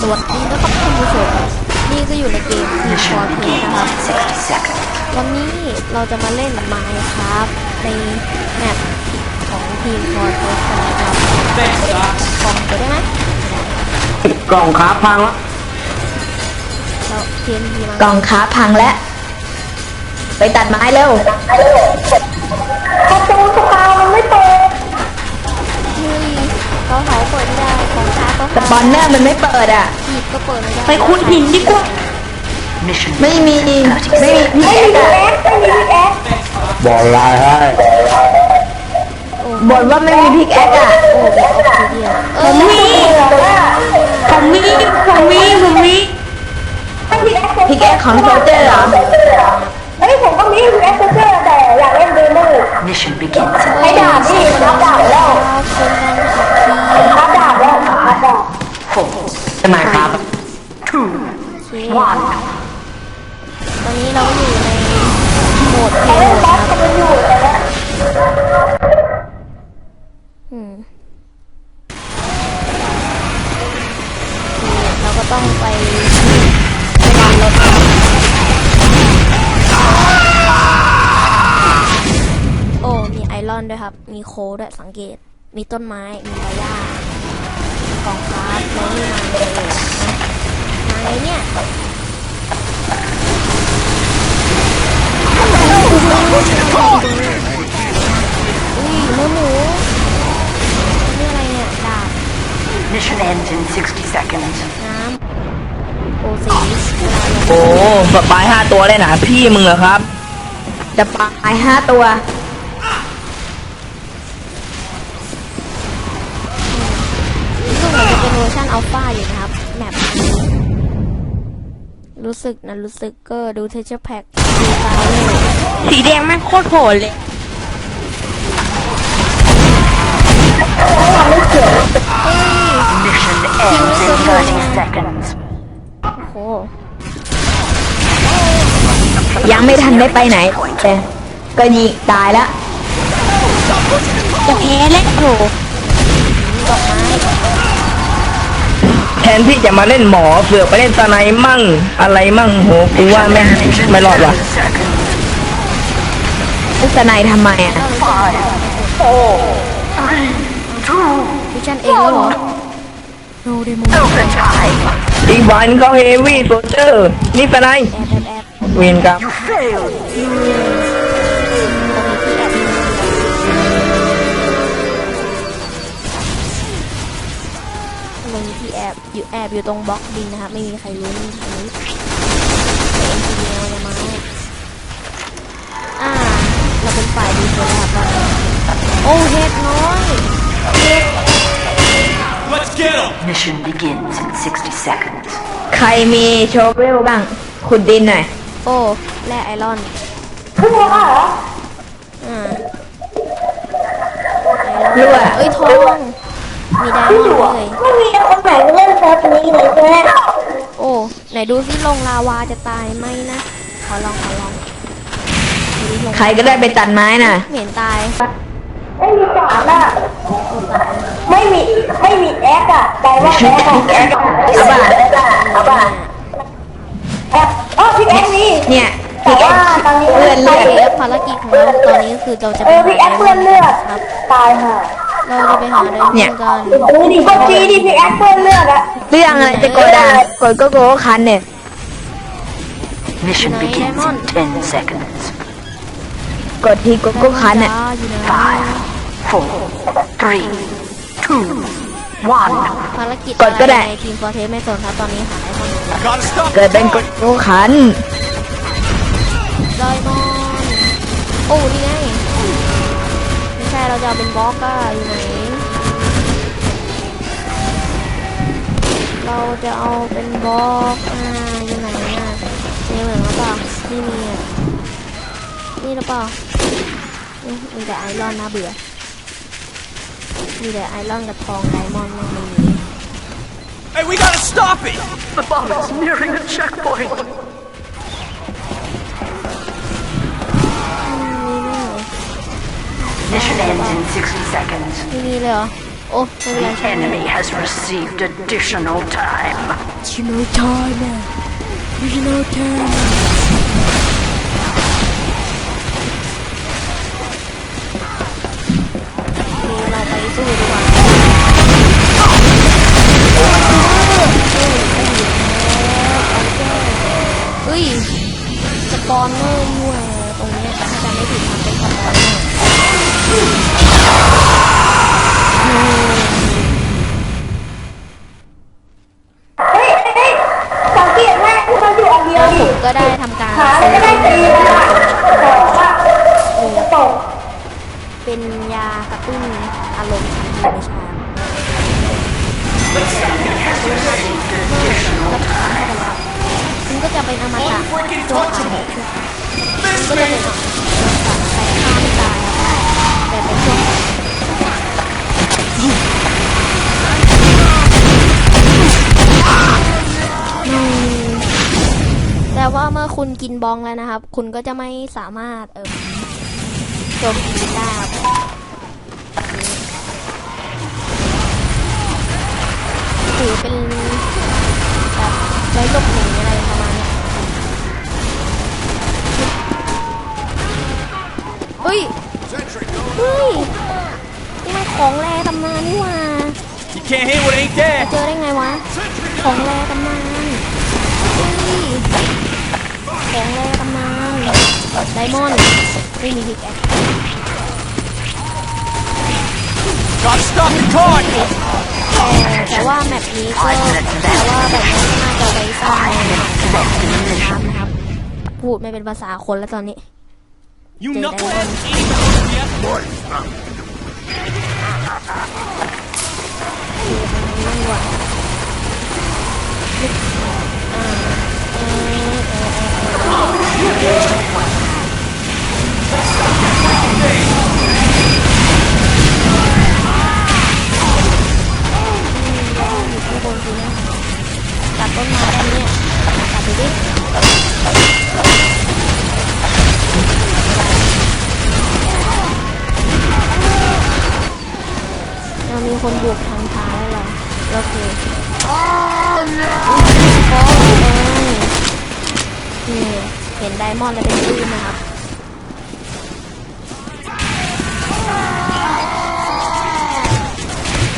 สวัสดีนะครับท่านผู้ชมนี่ก็อยู่ในเกมทีมฟอร์เทนะครับวันนี้เราจะมาเล่นไมค์ครับในแมปของทีมฟอร์เทสนะครับกล่องจะได้ไหมกล่องขาพังแล้วเราเทียนทีมากล่องขาพังแล้ว ไปตัดไม้เร็ว ประตูสกาวมันไม่เปิดเฮ้ยเขาเขาเปิดไม่ได้ของช้าก็ สปอนเนอร์มันไม่เปิดอะหีบก็เปิดไม่ได้ไปขุดหินดีกว่า Mission ไม่มีไม่มีพี่แอ๊กอะบอกลายให้บ่นว่าไม่มีพิกแอ๊กอะโอ้แบบออกทีเดียวเออผมมีผมมีผมมีผมมีพิกแอ๊กของโซเจอร์เหรอเฮ้ยผมก็มีแอคเซสเซอร์แต่อยากเล่นเดโม mission begins in ไม่ดาบพี่รับดาบแล้วเป็นการขับขี่รับดา บแล้วรับดาบ four, ใช่ไหมครับ two, เค one. ตอนนี้เราก็อยู่ในโหมดเพลเล่ย์นโหมบอดสนะครับกันอยู่แต่ว่าอืมเราก็ต้องไปไปวางรถโอ้ มีไอรอนด้วยครับ มีโคดด้วยสังเกต มีต้นไม้ มีใบหญ้า มีกองฟ้าแล้วมีมาเลยนะมาไงเนี่ยอุ้ยหมูหมูนี่อะไรเนี่ยดาบ Mission ends in 60 seconds. น้ำโอซีเวลาลงโอ้สปายห้าตัวเลยนะพี่มึงเหรอครับ จะปลายห้าตัว วอร์ชันอัลฟาอยู่นะครับแมปนี้รู้สึกนะรู้สึกก็ดูเทเชอร์แพ็กดูตายเลยสีแดงแม่งโคตรโหดเลย Mission ends in 30 seconds. โอ้โหยังไม่ทันได้ไปไหนเลยก็ยิงตายแล้วจะแพ้แล้วโหดอกไม้ แทนที่จะมาเล่นหมอเสือกไปเล่นตะไนมั่งอะไรมั่งโหกูว่าแม่งไม่รอดว่ะ Seconds. อุสนัยทำไมอะวิชั่นเองแล้วเหรอโนเดโมแอบ Overtime. อีกวันเขาเฮวี่โซเจอร์นี่ตะไนแอบแอบเวียนครับ You failed. ตรง นี้ที่แอบอยู่แอบอยู่ตรงบล็อกดินนะครับ ไม่มีใครรู้ไม่มีใครรู้แต่เอ็นจีเนียจะมาอ่าเราเป็นฝ่ายดีสุดแล้วครับตอนนี้โอ้เห็ดน้อยเห็ด Mission begins in 60 seconds. ใครมีโชเวลบ้าง ขุดดินหน่อย โอ้แร่ไอรอนขึ้นมาเหรออ่ารั่วเอ้ยทอง มีไดมอนด์เลยไม่มีคนไหนเล่นเซิร์ฟนี้เลยใช่ไหมโอ้ไหนดูซิลงลาวาจะตายไหมนะ ขอลองขอลองดูดิลงใครก็ได้ไปตัดไม้น่ะไม่เห็นตายไม่มีสารอะ โอ้ตายไม่มีไม่มีแอคอะใจว่าแอคอะแอคอะเอาป่ะเอาป่ะแอคอ๋อพี่แอคนี่เนี่ยแต่พิกแอ๊ว่ากตอนนี้เลื่อนโอเลือดเคภารกิจของเราตอนนี้ก็คือเราจะเอไปอพี่แอคเพื่อนเลือด ครับ ตายห่า เราจะไปหาไดมอนเนี่ยด์กันเออดิกดจีดิพี่แอคเพื่อนเลือดอะเรื่องอะไรจะกดอะกดก็โกคันเนี่ย Mission Nice, begins Lemon. in 10 seconds. กดที่โกโก้คันอะอะ อยู่ไหน Five, four, three, two, one. ภารกิจกดก็ได้ ในทีมฟอร์เทสไม่สนครับตอนนี้หาไดมอนด์อยู่เกิดเป็นกดโกโก้คัน ไดมอนด์โอ้นี่ไงไม่ใช่ เราจะเอาเป็นบล็อกอะอยู่ไหน เราจะเอาเป็นบล็อกอ่าอยู่ไหนอะนี่เหมือนหรือเปล่านี่มีอะนี่หรือเปล่านี่มีแต่ไอรอนนะเบื่อ มีแต่ไอรอนกับทองไดมอนด์ไม่มี Hey, we gotta stop it! The bomb is nearing the checkpoint. อืมมีไหม Mission ends in 60 seconds. ไม่มีเลยเหรอ โอ้ไม่เป็นไร The ใช่ไหม enemy has received additional time. ชิโนทอยนะชิโนทอยเราไป สู้ คุณกินบองแล้วนะครับ คุณก็จะไม่สามารถเออโจมตีได้ครับถือเป็นแบบไร้หลบหนีอะไรประมาณเนี้ยเฮ้ย Sentry, เฮ้ย นี่มันของแรตำนานนี่หว่า you can't hit what ain't จะ there! เจอได้ไงวะ ของแรตำนานเฮ้ย ของแรตำนานได มอนด์ไม่มีพิกแอค Gotta stop the card! แต่แต่ว่าแมปนี้ก็แต่ว่าแบบนี้น่าจะไว้สร้างในน้ำนะครับ พูดไม่เป็นภาษาคนแล้วตอนนี้ You Dude, I knuckleheads won. ain't done yet! คือมันไม่ไหวอ่าเออเออเออ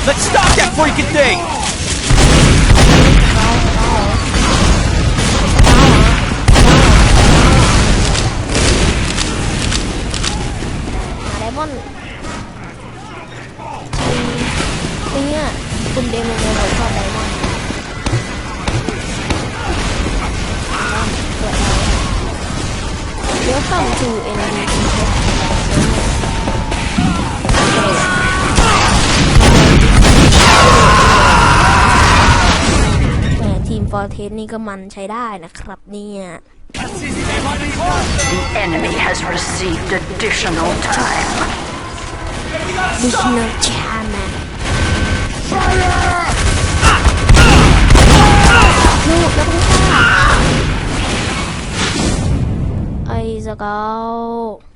Let's stop that freaking thing! หาไดมอนด์ตีเนี่ยคุณ เทสนี่ก็มันใช้ได้นะครับเนี่ย The enemy has received additional time. ดิชเนอร์ชามาลูกแล้วคุณค่ะไอ้สเกลอื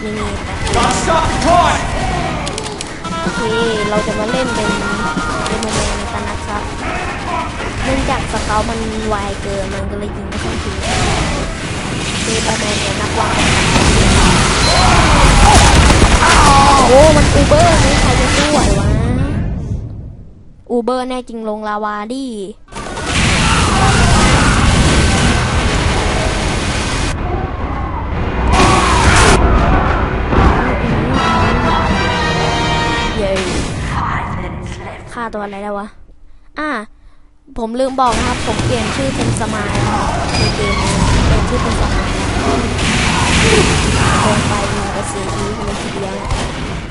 เนี่ยนี่นี่แต่ Gotta stop the card! โอเคเราจะมาเล่นเป็นเดโมแมนกันนะครับเนื่องจากสเกลมันไวเกินมันก็เลยยิงไม่ค่อยถึงเดโมแมนเนี่ยนักวางโอ้มันอูเบอร์นี่ใครจะสู้ไหววะอูเบอร์แน่จริงลงลาวาดิ ตัวอะไรแล้ววะ อ่า ผมลืมบอกนะครับ ผมเปลี่ยนชื่อเป็นสมายนะครับในเกมนี้เปลี่ยนชื่อเป็นสมายลงไปยิงกระสีอีกเลยทีเดียวเนี่ย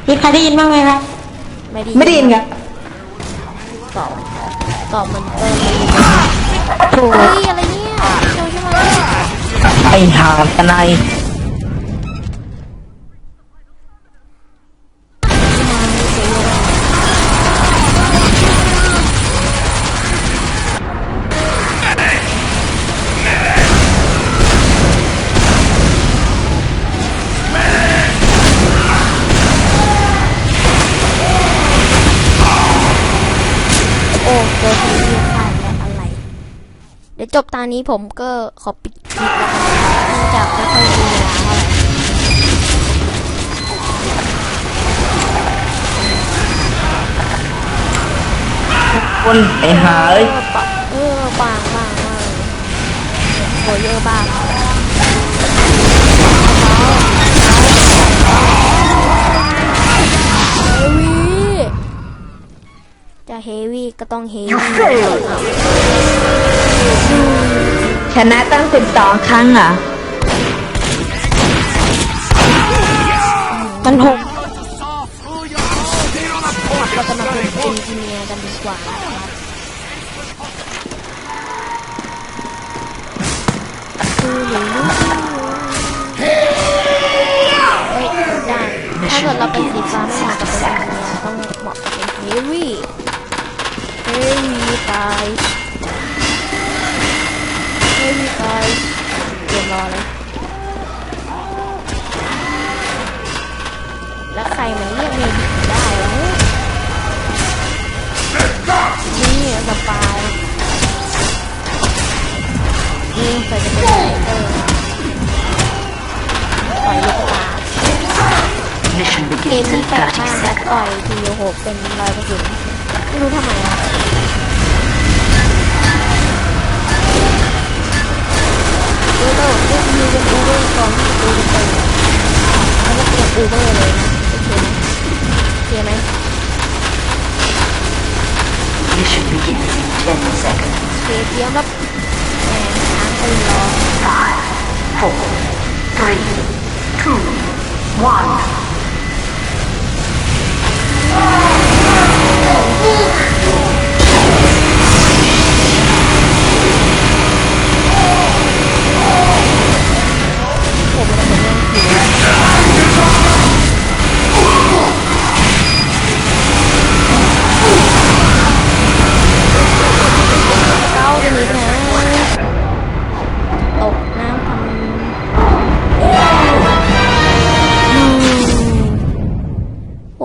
มีใครได้ยินบ้างไหมครับ ไม่ดีไม่ได้ยินครับตอบตอบเหมันเติมเฮ้ยอะไรเนี่ยเจอใช่ไหมไอ้หาตะไนย อนนี้ผมก็ขอปิดคลิปแล้วกันเนื่องจากไม่ค่อยมีเวลาเท่าไหร่คนไอ้หาเอ้ย เออปะเออบางบางมากเลยโหเยอะบ้าง จะเฮวี่ก็ต้องเฮวี่ชนะตั้งสิบสองครั้งเหรอมันหกเราจะมาเป็นเอนจิเนียร์กันดีกว่านะครับคือหนูเฮ้ยได้ถ้าเกิดเราเป็นสีฟ้าไม่เหมาะกับเป็นเอนจิเนียร์ต้องเหมาะกับเป็นเฮวี่ เฮวี่ตายเฮวี่ตายเรียบร้อเลยแล้วใครมันเรียกเมดิได้แล้วนี่สปายนี่ใส่จะเป็นไนเตอต่อยลูกตาเกม begins ที่ in แปลก30มากและต่อยทีโอโหเป็นรอยกระสุน ไม่รู้ทำไมอะเดี๋ยวเราเรียกยูเป็นอูเบอร์ก่อนที่จะดูเป็นแล้วก็เตรียมอูเบอร์เลยนะโอเคไหมโอเคไหม Mission begins in 10 seconds. โอเคเตรียมรับแหมช้างตื่นรอ Five, four, three, two, one.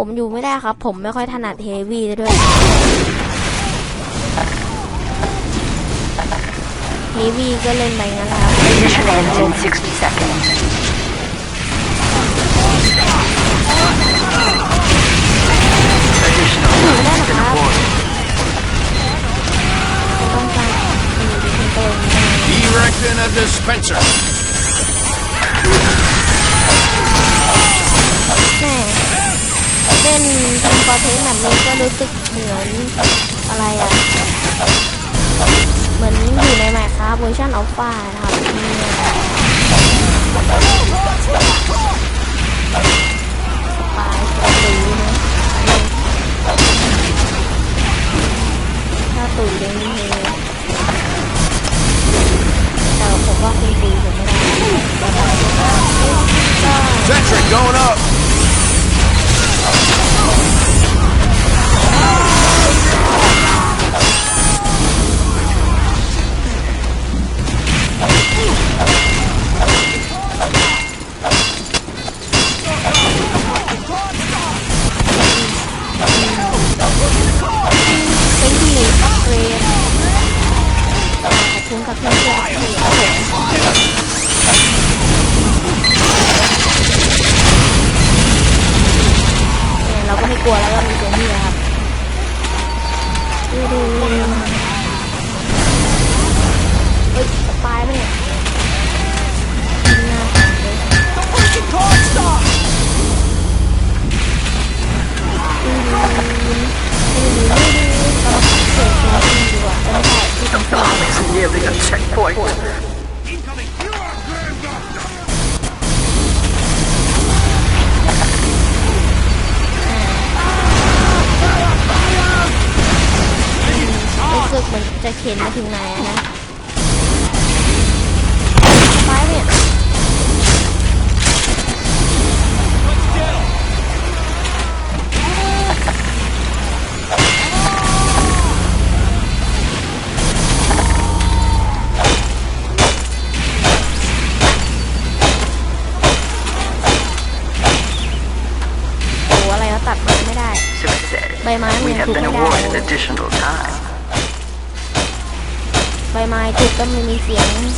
ผมอยู่ไม่ได้ครับ ผมไม่ค่อยถนัดเฮฟวี่ซะด้วยเฮฟวี่ก็เล่นไปงั้นแหละครับ Mission ends in 60 seconds. อยู่ไม่ได้หรอกครับผมต้องการมีดีเทนเตอร์นี่ Erecting a dispenser. แม่ เล่นเป็นปอเทสแบบนี้ก็รู้สึกเหมือนอะไรอะ เหมือนอยู่ในแมคครับเวอร์ชันอัลฟานะครับสปายตัวตีนะถ้าตุ๋ยเด้นี่เองแต่ผมว่าคุณตีผมไม่ได้ก็ Sentry going up. เป็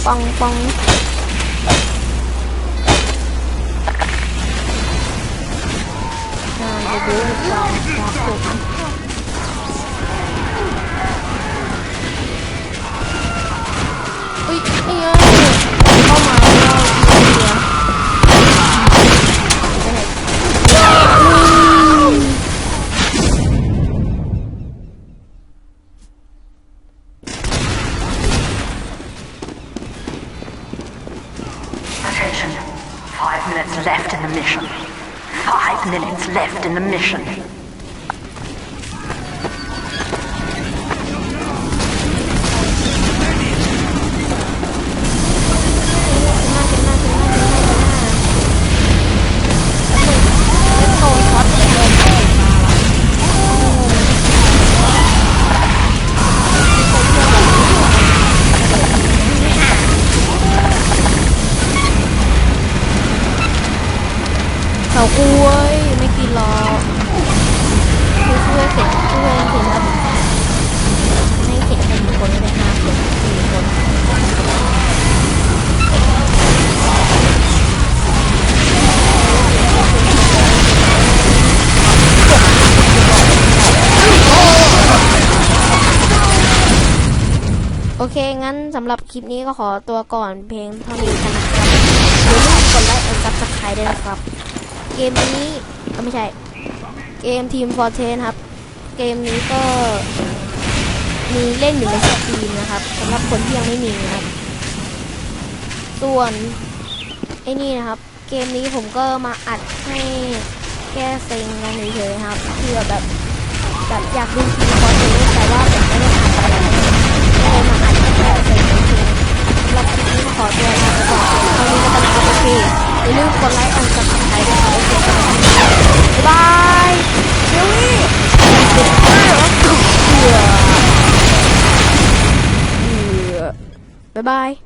เสียงปองปองอ่ left in the สำหรับคลิปนี้ก็ขอตัวก่อนเพลงเท่านี้กันนะครับอย่าลืมกดไลค์กดซับสไครต์ด้วยนะครับ เกมนี้ก็ไม่ใช่ เกมทีมฟอร์เทนครับ เกมนี้ก็มีเล่นอยู่ในสตรีมนะครับสำหรับคนที่ยังไม่มีนะครับ ส่วนไอ้นี่นะครับ เกมนี้ผมก็มาอัดให้แก้เซ็งกันเฉยๆครับเพื่อแบบแบบอยากดูทีมฟอร์เทนแต่ว่าผมไม่ได้อัดอะไรเลยมา ขอตัวลาไปก่อนเท่านี้แล้วกันนะครับโอเคอย่าลืมกดไลค์กดซับสไครต์ด้วยครับโอเคบ๊ายบายเดี๋ยวนี้เบื่อเบื่อบ๊ายบาย